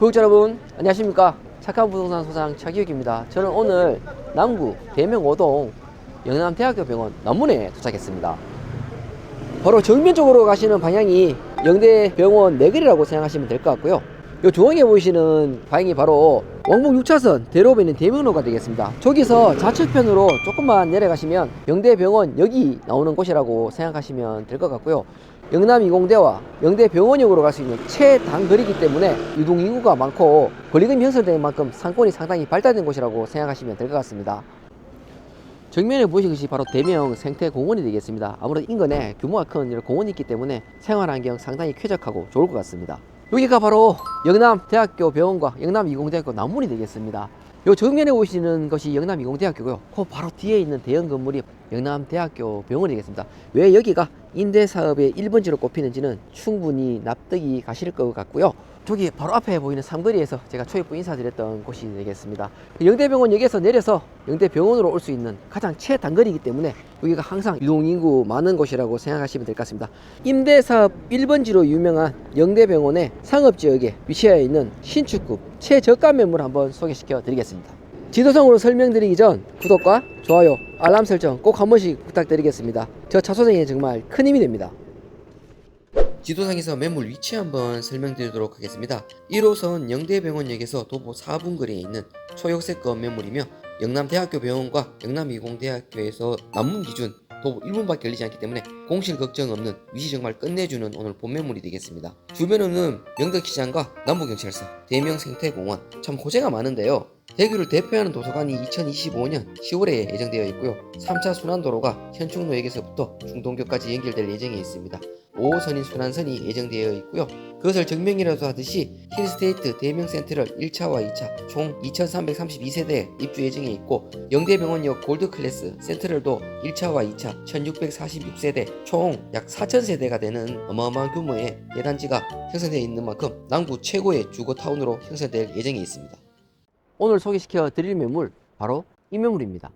구독자 여러분 안녕하십니까? 착한 부동산 소장 차기욱입니다. 저는 오늘 남구 대명 5동 영남대학교 병원 남문에 도착했습니다. 바로 정면 쪽으로 가시는 방향이 영대병원 내거리라고 생각하시면 될 것 같고요. 이 중앙에 보이시는 방향이 바로 왕복 6차선 대로변 있는 대명로가 되겠습니다. 저기서 좌측편으로 조금만 내려가시면 영대병원 여기 나오는 곳이라고 생각하시면 될 것 같고요 영남 20대와 영대 병원역으로 갈 수 있는 최단 거리이기 때문에 유동 인구가 많고 거리금이 형성된 만큼 상권이 상당히 발달된 곳이라고 생각하시면 될 것 같습니다. 정면에 보시는 것이 바로 대명 생태공원이 되겠습니다. 아무래도 인근에 규모가 큰 공원이 있기 때문에 생활환경 상당히 쾌적하고 좋을 것 같습니다. 여기가 바로 영남대학교 병원과 영남이공대학교 남문이 되겠습니다. 요 정면에 보시는 것이 영남이공대학교고요. 그 바로 뒤에 있는 대형 건물이 영남대학교 병원이 되겠습니다. 왜 여기가 임대사업의 1번지로 꼽히는지는 충분히 납득이 가실 것 같고요. 저기 바로 앞에 보이는 삼거리에서 제가 초입부 인사드렸던 곳이 되겠습니다. 영대병원역에서 내려서 영대병원으로 올 수 있는 가장 최단거리이기 때문에 여기가 항상 유동인구 많은 곳이라고 생각하시면 될 것 같습니다. 임대사업 1번지로 유명한 영대병원의 상업지역에 위치하여 있는 신축급 최저가 매물 한번 소개시켜 드리겠습니다. 지도상으로 설명드리기 전 구독과 좋아요, 알람 설정 꼭 한 번씩 부탁드리겠습니다. 저 차소생에 정말 큰 힘이 됩니다. 지도상에서 매물 위치 한번 설명드리도록 하겠습니다. 1호선 영대병원역에서 도보 4분 거리에 있는 초역세권 매물이며 영남대학교 병원과 영남이공대학교에서 남문 기준 도보 1분밖에 걸리지 않기 때문에 공실 걱정 없는 위치 정말 끝내주는 오늘 본 매물이 되겠습니다. 주변에는 명덕시장과 남부경찰서, 대명생태공원 참 호재가 많은데요. 대구를 대표하는 도서관이 2025년 10월에 예정되어 있고요. 3차 순환도로가 현충로역에서부터 중동교까지 연결될 예정에 있습니다. 5호선인 순환선이 예정되어 있고요. 그것을 증명이라도 하듯이 힐스테이트 대명센트럴 1차와 2차 총 2332세대 입주 예정에 있고 영대병원역 골드클래스 센트럴도 1차와 2차 1646세대 총 약 4000세대가 되는 어마어마한 규모의 예단지가 형성되어 있는 만큼 남구 최고의 주거타운으로 형성될 예정에 있습니다. 오늘 소개시켜 드릴 매물 바로 이 매물입니다.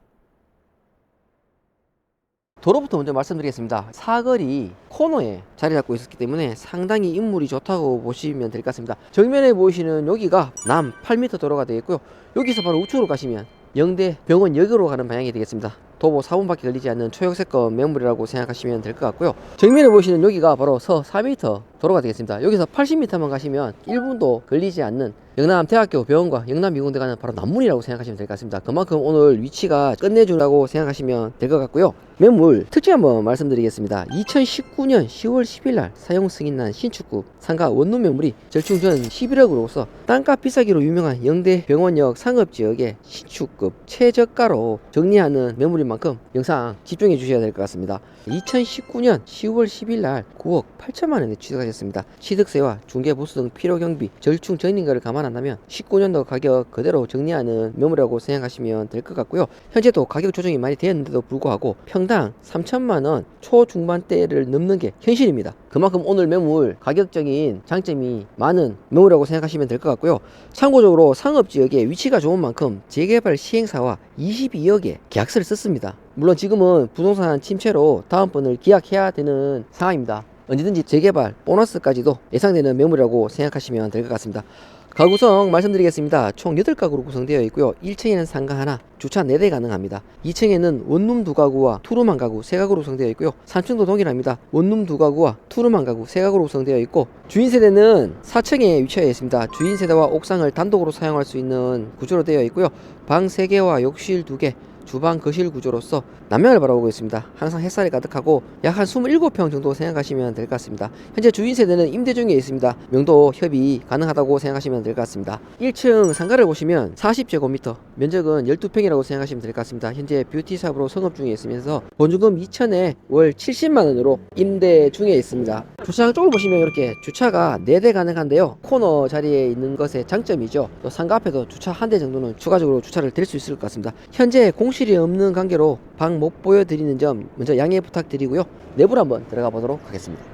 도로부터 먼저 말씀드리겠습니다. 사거리 코너에 자리 잡고 있었기 때문에 상당히 인물이 좋다고 보시면 될 것 같습니다. 정면에 보이시는 여기가 남 8m 도로가 되겠고요. 여기서 바로 우측으로 가시면 영대 병원역으로 가는 방향이 되겠습니다. 도보 4분밖에 걸리지 않는 초역세권 매물이라고 생각하시면 될 것 같고요. 정면에 보시는 여기가 바로 서 4m 도로가 되겠습니다. 여기서 80m만 가시면 1분도 걸리지 않는 영남 대학교 병원과 영남이공대 가는 바로 남문이라고 생각하시면 될 것 같습니다. 그만큼 오늘 위치가 끝내준다고 생각하시면 될 것 같고요. 매물 특징 한번 말씀드리겠습니다. 2019년 10월 10일 날 사용 승인난 신축급 상가 원룸 매물이 절충 전 11억으로서 땅값 비싸기로 유명한 영대 병원역 상업 지역의 신축급 최저가로 정리하는 매물인 만큼 영상 집중해 주셔야 될 것 같습니다. 2019년 10월 10일 날 9억 8천만 원에 취득하셨 습니다. 취득세와 중개보수 등 필요 경비, 절충 전인가를 감안한다면 19년도 가격 그대로 정리하는 매물이라고 생각하시면 될 것 같고요. 현재도 가격 조정이 많이 되었는데도 불구하고 평당 3천만 원 초중반대를 넘는 게 현실입니다. 그만큼 오늘 매물 가격적인 장점이 많은 매물이라고 생각하시면 될 것 같고요. 참고적으로 상업지역에 위치가 좋은 만큼 재개발 시행사와 22억의 계약서를 썼습니다. 물론 지금은 부동산 침체로 다음번을 기약해야 되는 상황입니다. 언제든지 재개발 보너스까지도 예상되는 매물이라고 생각하시면 될 것 같습니다. 가구성 말씀드리겠습니다. 총 8가구로 구성되어 있고요. 1층에는 상가 하나, 주차 4대 가능합니다. 2층에는 원룸 2가구와 투룸 1가구 3가구로 구성되어 있고요. 3층도 동일합니다. 원룸 2가구와 투룸 1가구 3가구로 구성되어 있고 주인 세대는 4층에 위치하여 있습니다. 주인 세대와 옥상을 단독으로 사용할 수 있는 구조로 되어 있고요. 방 3개와 욕실 2개, 주방 거실 구조로서 남면을 바라보고 있습니다. 항상 햇살이 가득하고 약 한 27평 정도 생각하시면 될 것 같습니다. 현재 주인 세대는 임대 중에 있습니다. 명도 협의 가능하다고 생각하시면 될 것 같습니다. 1층 상가를 보시면 40제곱미터, 면적은 12평이라고 생각하시면 될 것 같습니다. 현재 뷰티 샵으로 성업 중에 있으면서 보증금 2천에 월 70만 원으로 임대 중에 있습니다. 주차장 쪽을 보시면 이렇게 주차가 4대 가능한데요. 코너 자리에 있는 것의 장점이죠. 또 상가 앞에도 주차 한 대 정도는 추가적으로 주차를 될수 있을 것 같습니다. 현재 공실이 없는 관계로 방 못 보여드리는 점 먼저 양해 부탁드리고요. 내부로 한번 들어가 보도록 하겠습니다.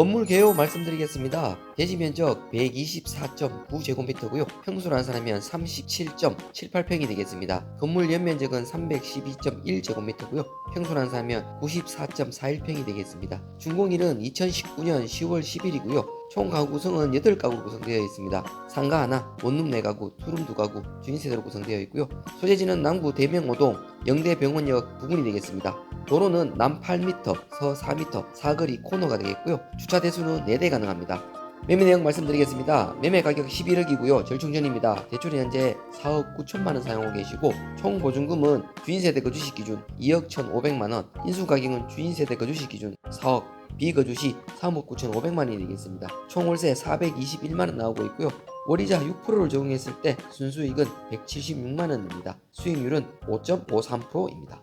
건물 개요 말씀드리겠습니다. 대지 면적 124.9제곱미터고요. 평수로 환산하면 37.78평이 되겠습니다. 건물 연면적은 312.1제곱미터고요. 평수로 환산하면 94.41평이 되겠습니다. 준공일은 2019년 10월 10일이고요. 총 가구 구성은 8가구로 구성되어 있습니다. 상가 하나, 원룸 4가구, 투룸 2가구, 주인세대로 구성되어 있고요. 소재지는 남구 대명오동 영대병원역 부근이 되겠습니다. 도로는 남 8m, 서 4m, 사거리 코너가 되겠고요. 주차 대수는 4대 가능합니다. 매매 내용 말씀드리겠습니다. 매매 가격 11억이고요. 절충전입니다. 대출이 현재 4억 9천만 원 사용하고 계시고 총 보증금은 주인세대 거주시 기준 2억 1,500만 원, 인수 가격은 주인세대 거주시 기준 4억, 비거 주시 3억 9,500만 원이 되겠습니다. 총 월세 421만 원 나오고 있고요. 월이자 6%를 적용했을 때 순수익은 176만 원입니다. 수익률은 5.53%입니다.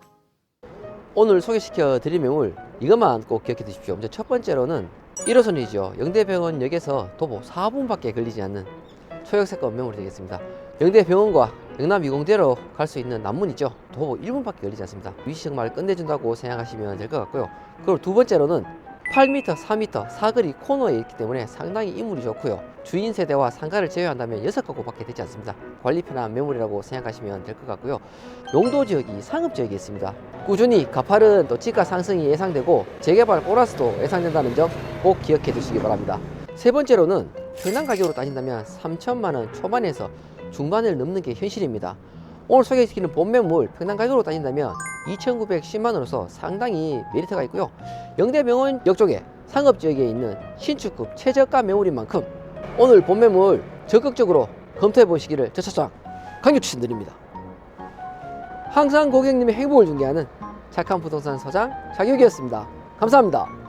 오늘 소개시켜 드릴 매물 이것만 꼭 기억해 두십시오. 먼저 첫 번째로는 1호선이죠. 영대병원역에서 도보 4분밖에 걸리지 않는 초역세권 매물이 되겠습니다. 영대병원과 영남 2공대로 갈 수 있는 남문이죠. 도보 1분밖에 걸리지 않습니다. 위시 정말 끝내준다고 생각하시면 될 것 같고요. 그리고 두 번째로는 8m, 4m 사거리 코너에 있기 때문에 상당히 인물이 좋고요. 주인 세대와 상가를 제외한다면 6가구밖에 되지 않습니다. 관리 편한 매물이라고 생각하시면 될 것 같고요. 용도 지역이 상업 지역이 있습니다. 꾸준히 가파른 또 지가 상승이 예상되고 재개발 보너스도 예상된다는 점 꼭 기억해 두시기 바랍니다. 세 번째로는 평당 가격으로 따진다면 3천만 원 초반에서 중반을 넘는 게 현실입니다. 오늘 소개시키는 본 매물 평당 가격으로 따진다면 2,910만 원으로서 상당히 메리트가 있고요. 영대병원 역 쪽에 상업 지역에 있는 신축급 최저가 매물인 만큼 오늘 본 매물 적극적으로 검토해 보시기를 저 차장 강력 추천드립니다. 항상 고객님의 행복을 중개하는 착한 부동산 서장 자격이었습니다. 감사합니다.